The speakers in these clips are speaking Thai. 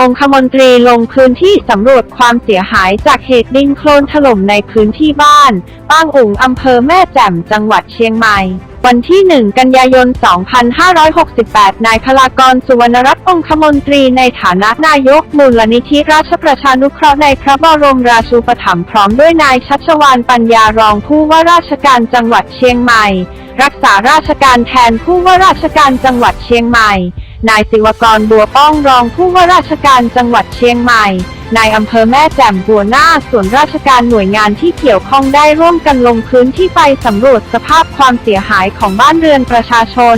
องคมนตรีลงพื้นที่สำรวจความเสียหายจากเหตุดินโคลนถล่มในพื้นที่บ้านป้างอุ๋งอำเภอแม่แจ่มจังหวัดเชียงใหม่ วันที่ 1 กันยายน 2568 นายพลากรสุวรรณรัตน์องคมนตรีในฐานะนายกมูลนิธิราชประชานุเคราะห์ในพระบรมราชูปถัมภ์พร้อมด้วยนายชัชวานปัญญารองผู้ว่าราชการจังหวัดเชียงใหม่ รักษาราชการแทนผู้ว่าราชการจังหวัดเชียงใหม่ นายศิวกรบัวป้องรองผู้ว่าราชการจังหวัดเชียงใหม่ นายอำเภอแม่แจ่มบัวหน้าส่วนราชการหน่วยงานที่เกี่ยวข้องได้ร่วมกันลงพื้นที่ไปสำรวจสภาพความเสียหายของบ้านเรือนประชาชน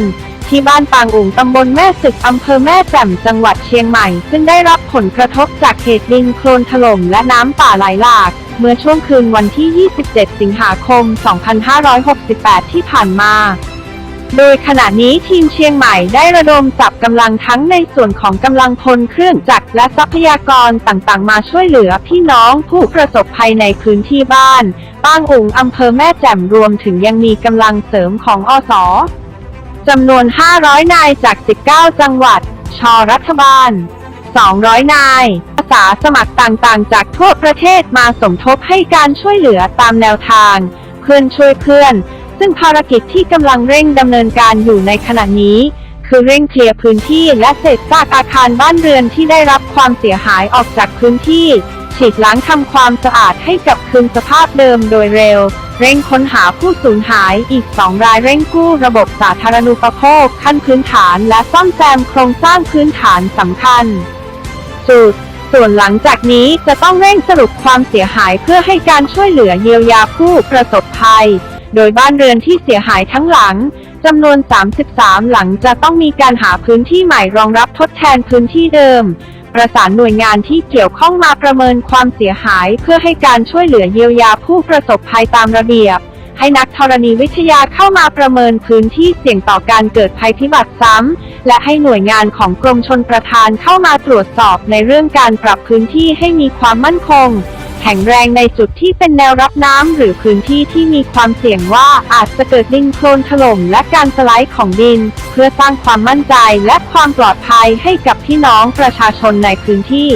ที่บ้านปางอุ๋งตำบลแม่ศึกอำเภอแม่แจ่มจังหวัดเชียงใหม่ ซึ่งได้รับผลกระทบจากเหตุดินโคลนถล่มและน้ำป่าไหลหลาก เมื่อช่วงคืนวันที่ 27 สิงหาคม 2568 ที่ผ่านมา โดยขณะนี้ทีมเชียงใหม่ได้ระดมจับกำลังทั้งในส่วนของกำลังพลเครื่องจักรและทรัพยากรต่างๆ มาช่วยเหลือพี่น้องผู้ประสบภัยในพื้นที่บ้านป้างอุ๋งอำเภอแม่แจ่มรวมถึงยังมีกำลังเสริมของอสจำนวน 500 นายจาก 19 จังหวัด ชรัฐบาล 200 นายอาสาสมัครต่างๆ จากทั่วประเทศมาสมทบให้การช่วยเหลือตามแนวทาง เพื่อนช่วยเพื่อน ซึ่งภารกิจที่กำลังเร่งดำเนินการอยู่ในขณะนี้ คือเร่งเคลียร์พื้นที่และเศษซากอาคารบ้านเรือนที่ได้รับความเสียหายออกจากพื้นที่ ฉีดล้างทำความสะอาดให้กลับคืนสภาพเดิมโดยเร็ว เร่งค้นหาผู้สูญหายอีก2รายเร่งกู้ระบบสาธารณูปโภคขั้นพื้นฐาน และซ่อมแซมโครงสร้างพื้นฐานสำคัญจุดส่วนหลังจากนี้จะต้องเร่งสรุปความเสียหายเพื่อให้การช่วยเหลือเยียวยาผู้ประสบภัย โดยบ้านเรือนที่เสียหายทั้งหลังจำนวน 33 หลังจะต้องมีการหาพื้นที่ใหม่รองรับทดแทนพื้นที่เดิม ประสานหน่วยงานที่เกี่ยวข้องมาประเมินความเสียหายเพื่อให้การช่วยเหลือเยียวยาผู้ประสบภัยตามระเบียบ ให้นักธรณีวิทยาเข้ามาประเมินพื้นที่เสี่ยงต่อการเกิดภัยพิบัติซ้ำ และให้หน่วยงานของกรมชนประทานเข้ามาตรวจสอบในเรื่องการปรับพื้นที่ให้มีความมั่นคง แข็งแรงในจุดที่เป็นแนวรับน้ำหรือพื้นที่ที่มีความเสี่ยงว่าอาจจะเกิดดินโคลนถล่มและการสไลด์ของดิน เพื่อสร้างความมั่นใจและความปลอดภัยให้กับพี่น้องประชาชนในพื้นที่